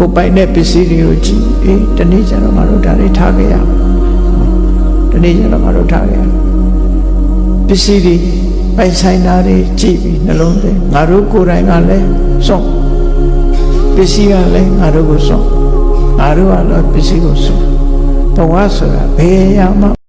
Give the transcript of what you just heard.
ကိုယ်ပိုင်တဲ့ပစ္စည်းတွေကိုကြည့်အေးတနေ့ကျတော့ငါတို့ဒါတွေထားခဲ့ရမယ်တနေ့ကျတော့ငါတို့ထားခဲ့ရမယ်ပစ္စည်းတွေပိုင်ဆိုင်တာတွေကြည့်ပြီးနှလုံးသွင်းငါတို့ကိုယ်တိုင်ကလည်းစွန့်ပစ္စည်းကလည်းငါတို့ကိုစွန့်ငါတို့ကလည်းပစ္စည်းကိုစွန့်ဘဝဆိုတာဘယ်အရာမှ